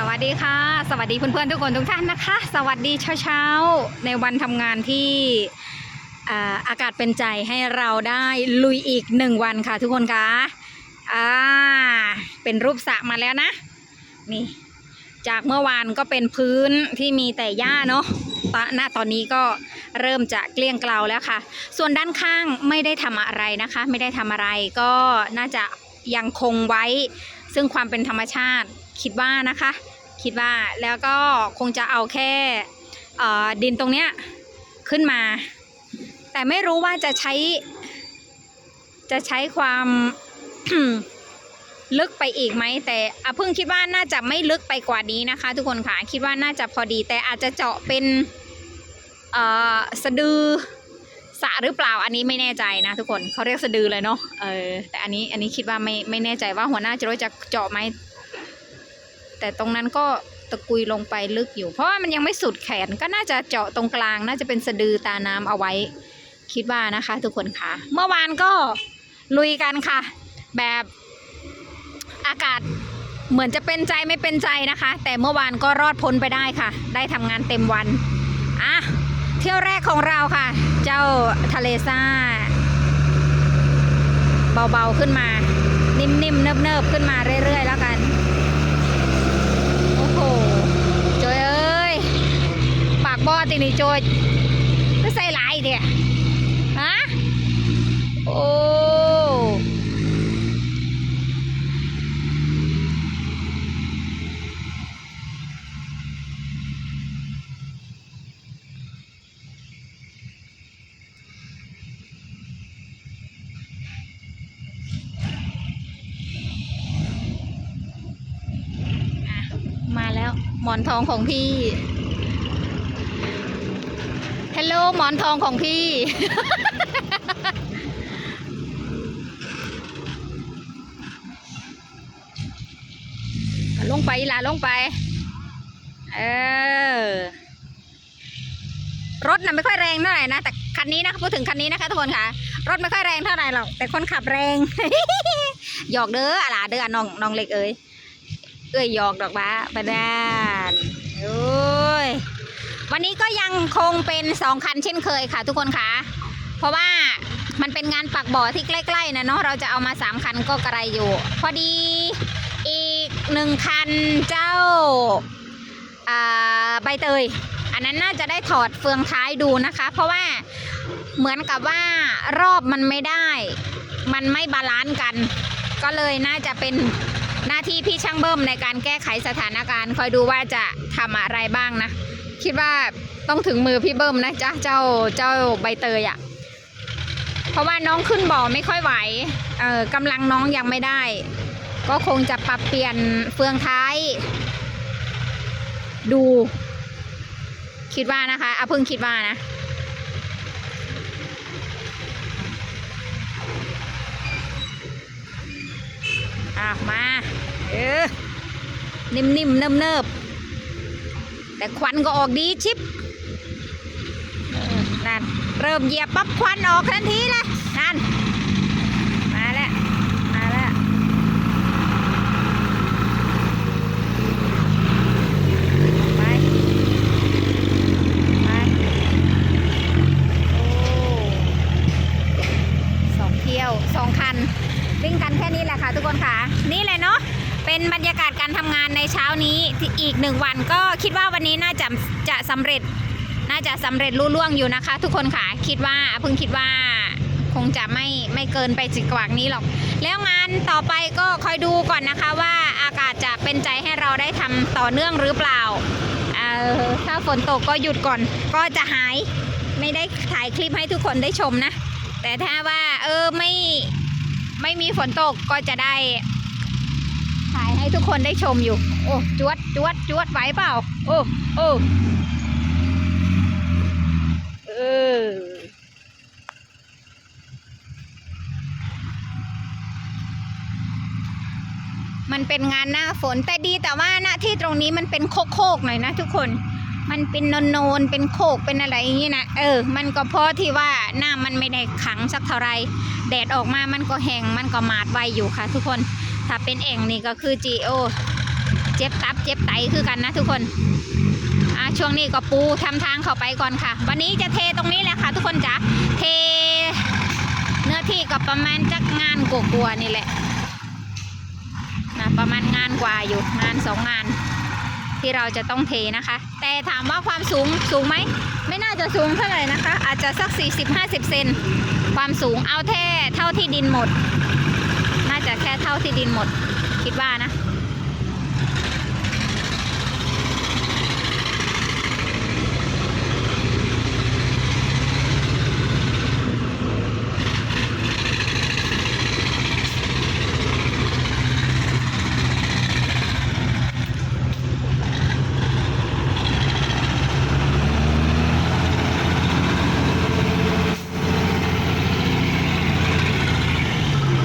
สวัสดีค่ะ สวัสดีเพื่อนๆทุกคนทุกท่านนะคะ สวัสดีเช้าๆ ในวันทำงานที่อากาศเป็นใจให้เราได้ลุยอีกหนึ่งวันค่ะทุกคนคะอ่าเป็นรูปสระมาแล้วนะ นี่ จากเมื่อวานก็เป็นพื้นที่มีแต่หญ้าเนาะตอนณตอนนี้ก็เริ่มจะเกลี้ยงเกลาแล้วค่ะ ส่วนด้านข้างไม่ได้ทำอะไรนะคะ ไม่ได้ทำอะไรก็น่าจะยังคงไว้ซึ่งความเป็นธรรมชาติ คิดว่านะคะ คิดว่าแล้วก็คงจะเอาแค่ดินตรงเนี้ยขึ้นมา แต่ไม่รู้ว่าจะใช้ จะใช้ความลึกไปอีกไหมแต่อะเพิ่งคิดว่าน่าจะไม่ลึกไปกว่านี้นะคะ ทุกคนค่ะคิดว่าน่าจะพอดี แต่อาจจะเจาะเป็นเอ่อสะดือสะหรือเปล่าอันนี้ไม่แน่ใจนะทุกคนเขาเรียกสะดือเลยเนาะเออแต่อันนี้อันนี้คิดว่าไม่ไม่แน่ใจว่าหัวหน้าจะรู้จะเจาะไหม แต่ตรงนั้นก็ตะกุยลงไปลึกอยู่ เพราะว่ามันยังไม่สุดแขนก็น่าจะเจาะตรงกลาง น่าจะเป็นสะดือตาน้ำเอาไว้ คิดว่านะคะ ทุกคนค่ะ เมื่อวานก็ลุยกันค่ะ แบบอากาศเหมือนจะเป็นใจไม่เป็นใจนะคะ แต่เมื่อวานก็รอดพ้นไปได้ค่ะ ได้ทำงานเต็มวันอะเที่ยวแรกของเราค่ะ เจ้าทะเลซ่า เบาๆขึ้นมา นิ่มๆเนิบๆขึ้นมาเรื่อยๆแล้วกัน โอ้โหโจยเอ้ย ปาก บอตินี่โจยก็ใส่หลายเดียฮะโอ้มาแล้วหมอนทองของพี่ ฮัลโหลหมอนทองของพี่ ลงไปล่ะลงไป เออ รถน่ะไม่ค่อยแรงเท่าไหร่นะ แต่คันนี้นะพูดถึงคันนี้นะคะทุกคนค่ะ รถไม่ค่อยแรงเท่าไหร่หรอก แต่คนขับแรง หยอกเด้ออะล่ะเด้ออะน้องน้องเล็กเอ้ย เอ้ยหยอกดอกบ้าบาดานโอ้ย วันนี้ก็ยังคงเป็นสองคันเช่นเคยค่ะ ทุกคนค่ะเพราะว่ามันเป็นงานปักบ่อที่ใกล้ๆนะเนาะเราจะเอามาสามคันก็กระไรอยู่ พอดีอีกหนึ่งคันเจ้าใบเตย อันนั้นน่าจะได้ถอดเฟืองท้ายดูนะคะ เพราะว่าเหมือนกับว่ารอบมันไม่ได้ มันไม่บาลานซ์กัน ก็เลยน่าจะเป็นหน้าที่พี่ช่างเบิ้มในการแก้ไขสถานการณ์ คอยดูว่าจะทำอะไรบ้างนะ คิดว่าต้องถึงมือพี่เบิ้มนะจ๊ะเจ้าเจ้าใบเตยอะ่ะ เพราะว่าน้องขึ้นบ่อไม่ค่อยไหวเออกำลังน้องยังไม่ได้ ก็คงจะปรับเปลี่ยนเฟืองท้าย ดู คิดว่านะคะอาเพิ่งคิดว่านะอะมา เออนิ่มๆเนิบๆ แต่ควันก็ออกดีชิปนั่นเริ่มเหยียบปั๊บควันออกทันทีเลยนั่น มาแล้ว มาแล้ว ไป ไป โอ้สองเที่ยวสองคัน วิ่งกันแค่นี้แหละค่ะทุกคนค่ะ นี่แหละเนาะเป็นบรรยากาศการทำงานในเช้านี้ที่อีกหนึ่งวันก็คิด วันนี้น่าจะจะสำเร็จน่าจะสำเร็จรุ่ล่วงอยู่นะคะ ทุกคนค่ะคิดว่าเพิ่งคิดว่าคงจะไม่ไม่เกินไปจิกกวานี้หรอก แล้วงานต่อไปก็คอยดูก่อนนะคะว่าอากาศจะเป็นใจให้เราได้ทำต่อเนื่องหรือเปล่าออถ้าฝนตกก็หยุดก่อนก็จะหายไม่ได้ถ่ายคลิปให้ทุกคนได้ชมนะ แต่ถ้าว่าเออไม่ไม่มีฝนตกก็จะได้ถ่ายให้ทุกคนได้ชมอยู่ โอ้จวดจวดจวดไหวเปล่า โอ้โอ้เออมันเป็นงานหน้าฝนแต่ดีแต่ว่าหน้าที่ตรงนี้มันเป็นโคกๆหน่อยนะทุกคน มันเป็นโนนๆเป็นโคกเป็นอะไรอย่างนี้นะเออ มันก็เพราะที่ว่าหน้ามันไม่ได้ขังสักเท่าไรแดดออกมามันก็แห้งมันก็มาดไวอยู่ค่ะ ทุกคน ถ้าเป็นแอ่งนี่ก็คือจีโอ เจ็บตับเจ็บไตคือกันนะทุกคนอะช่วงนี้ก็ปูทำทางเข้าไปก่อนค่ะ วันนี้จะเทตรงนี้แหละค่ะ ทุกคนจ๋าเทเนื้อที่ก็ประมาณจักงานกลัวๆนี่แหละนะประมาณงานกว่าอยู่งานสองงาน ที่เราจะต้องเทนะคะ แต่ถามว่าความสูงสูงไหมไม่น่าจะสูงเท่าไหร่นะคะ อาจจะสัก 40-50 เซนความสูงเอาแท่เท่าที่ดินหมด น่าจะแค่เท่าที่ดินหมด คิดว่านะ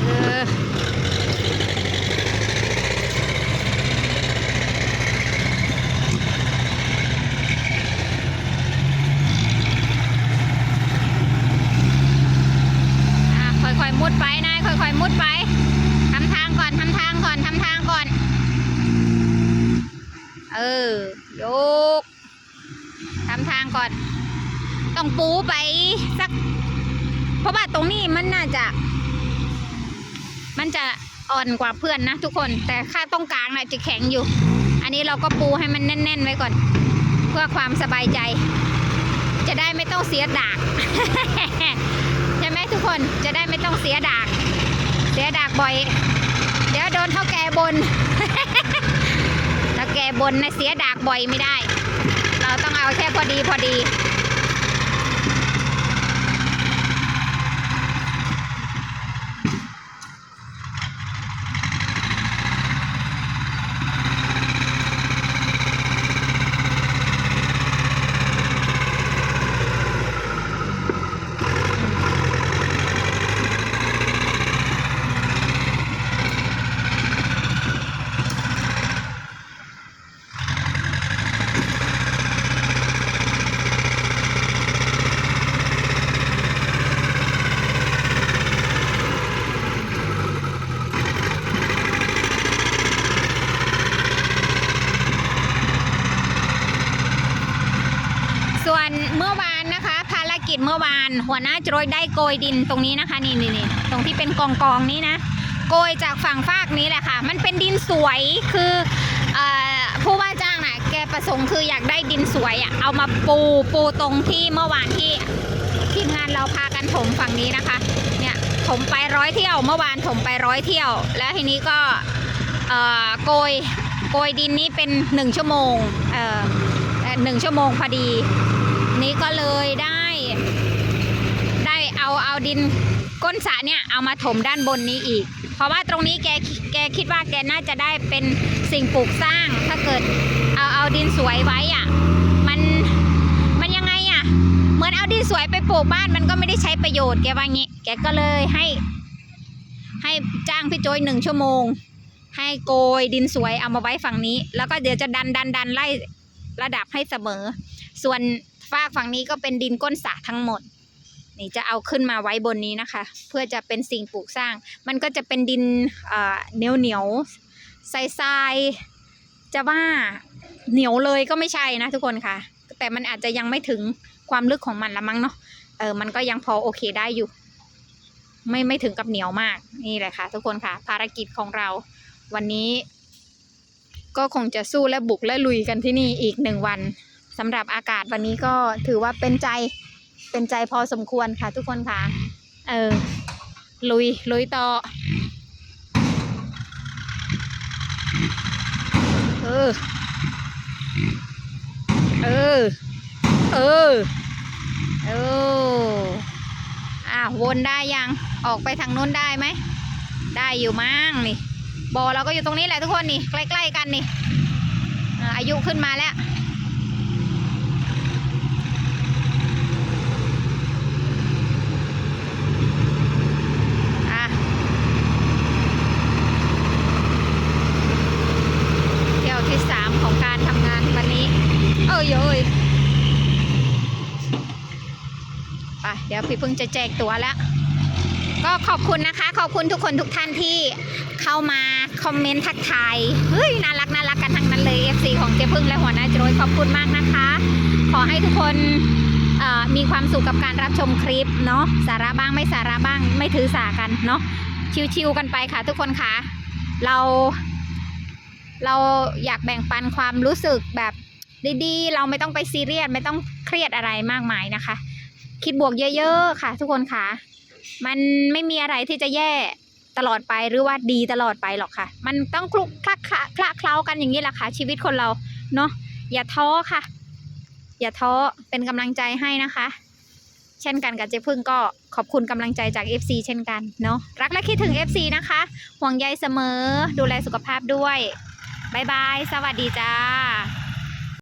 เอออะค่อยๆ มุดไปนายค่อยๆ มุดไป ทำทางก่อน ทำทางก่อน ทำทางก่อน เออ โยก ทำทางก่อน ต้อง ปูไปสัก เพราะว่าตรงนี้มันน่าจะ มันจะอ่อนกว่าเพื่อนนะทุกคน แต่ค่าตรงกลางน่ะจะแข็งอยู่ อันนี้เราก็ปูให้มันแน่น ๆ ไว้ก่อน เพื่อความสบายใจ จะได้ไม่ต้องเสียดากใช่ไหมทุกคนจะได้ไม่ต้องเสียดาก เสียดากบ่อย เดี๋ยวโดนเท่าแกบนถ้าแกบนนะเสียดากบ่อยไม่ได้ เราต้องเอาแค่พอดีพอดี ส่วนเมื่อวานนะคะ ภารกิจเมื่อวาน หัวหน้าโจรยได้โกยดินตรงนี้นะคะนี่นี่นี่ตรงที่เป็นกองกองนี้นะ โกยจากฝั่งฟากนี้แหละค่ะ มันเป็นดินสวยคืออผู้ว่าจ้างน่ะแกประสงค์คืออยากได้ดินสวยอะเอามาปูปูตรงที่เมื่อวานที่ทีมงานเราพากันถมฝั่งนี้นะคะ เนี่ยถมไปร้อยเที่ยวเมื่อวานถมไปร้อยเที่ยว แล้วทีนี้ก็โกยโกยดินนี้เป็นหนึ่งชั่วโมงเอ่อหนึ่งชั่วโมงพอดี นี้ก็เลยได้ เอาเอาดินก้นสระเนี่ยเอามาถมด้านบนนี้อีก เพราะว่าตรงนี้แกแกคิดว่าแกน่าจะได้เป็นสิ่งปลูกสร้าง ถ้าเกิดเอาเอาดินสวยไว้อะมันมันยังไงอะเหมือนเอาดินสวยไปปลูกบ้านมันก็ไม่ได้ใช้ประโยชน์แกว่างี้ แกก็เลยให้ ให้จ้างพี่โจยหนึ่งชั่วโมง ให้โกยดินสวยเอามาไว้ฝั่งนี้ แล้วก็เดี๋ยวจะดันดันดันไล่ระดับให้เสมอ ส่วนฝากฝั่งนี้ก็เป็นดินก้นสระทั้งหมด นี่จะเอาขึ้นมาไว้บนนี้นะคะ เพื่อจะเป็นสิ่งปลูกสร้าง มันก็จะเป็นดินเหนียวเหนียวทรายทรายจะว่าเหนียวเลยก็ไม่ใช่นะทุกคนค่ะ แต่มันอาจจะยังไม่ถึงความลึกของมันละมั้งเนาะเออมันก็ยังพอโอเคได้อยู่ ไม่ไม่ถึงกับเหนียวมากนี่แหละค่ะ ทุกคนค่ะ ภารกิจของเรา วันนี้ ก็คงจะสู้และบุกและลุยกันที่นี่อีกหนึ่งวันสำหรับอากาศวันนี้ก็ถือว่าเป็นใจ เป็นใจพอสมควรค่ะทุกคนค่ะ เออ ลุย ลุยต่อ เออ เออ เออ เอออะวนได้ยัง ออกไปทางนู้นได้ไหม ได้อยู่มั้งนี่บ่อเราก็อยู่ตรงนี้แหละทุกคนนี่ ใกล้ ๆ กันนี่อายุขึ้นมาแล้ว อะ เที่ยวที่สามของกานวันนี้ เอ้ยเอ้ยไปเดี๋ยวพี่เพิ่งจะแจกตัวแล้วก็ขอบคุณนะคะ ขอบคุณทุกคนทุกท่านที่เข้ามาคอมเมนต์ทักทายเฮ้ยน่ารักน่ารักกันทั้งนั้นเลย FC ของเจ๊พึ่งและหัวหน้าจรวยขอบคุณมากนะคะ ขอให้ทุกคนมีความสุขกับการรับชมคลิปเนาะสาระบ้างไม่สาระบ้างไม่ถือสากันเนาะชิวๆกันไปค่ะทุกคนค่ะ เรา เราอยากแบ่งปันความรู้สึกแบบดีๆ เราไม่ต้องไปซีเรียสไม่ต้องเครียดอะไรมากมายนะคะ คิดบวกเยอะๆค่ะ ทุกคนค่ะ มันไม่มีอะไรที่จะแย่ตลอดไปหรือว่าดีตลอดไปหรอกค่ะ มันต้องคลุกคลักคละคละเคล้ากันอย่างนี้แหละค่ะ ชีวิตคนเราเนาะอย่าท้อค่ะ อย่าท้อเป็นกำลังใจให้นะคะ เช่นกันกับเจ๊พึ่งก็ขอบคุณกำลังใจจาก FC เช่นกันเนาะรักและคิดถึง FC นะคะ ห่วงใยเสมอดูแลสุขภาพด้วย บายบาย สวัสดีจ้า